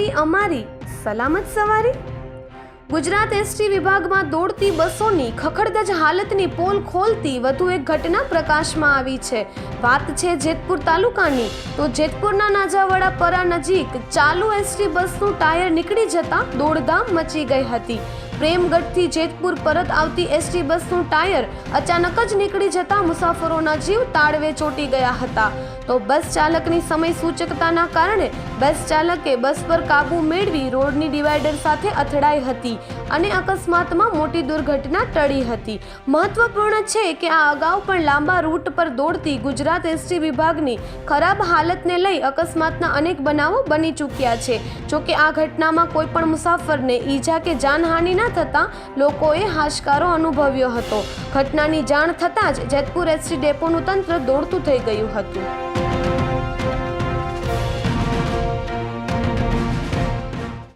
અમારી સલામત સવારી? ગુજરાત એસટી વિભાગમાં દોડતી બસોની ખખડધજ હાલતની પોલ ખોલતી વધુ એક ઘટના પ્રકાશમાં આવી છે. વાત છે જેતપુર તાલુકાની. તો જેતપુરના નાજાવાડા પરા નજીક ચાલુ એસટી બસનું ટાયર નીકળી જતા દોડધામ મચી ગઈ હતી. પ્રેમગઢથી જેતપુર પરત આવતી એસટી બસનું ટાયર અચાનક જ નીકળી જતા મુસાફરોના જીવ તાળવે ચોંટી ગયા હતા. તો બસ ચાલકની સમય સૂચકતાના કારણે બસ ચાલકે બસ પર કાબુ મેળવી રોડની ડિવાઈડર સાથે અથડાઈ હતી અને અકસ્માતમાં મોટી દુર્ઘટના ટળી હતી. મહત્વપૂર્ણ છે કે આ અગાઉ પણ લાંબા રૂટ પર દોડતી ગુજરાત એસટી વિભાગની ખરાબ હાલતને લઈ અકસ્માતના અનેક બનાવો બની ચૂક્યા છે. જોકે આ ઘટનામાં કોઈ પણ મુસાફરને ઈજા કે જાનહાનિ થતાં લોકોએ હાશકારો અનુભવ્યો હતો. ઘટનાની જાણ થતાં જ જેતપુર એસટી ડેપોનું તંત્ર દોડતું થઈ ગયું હતું.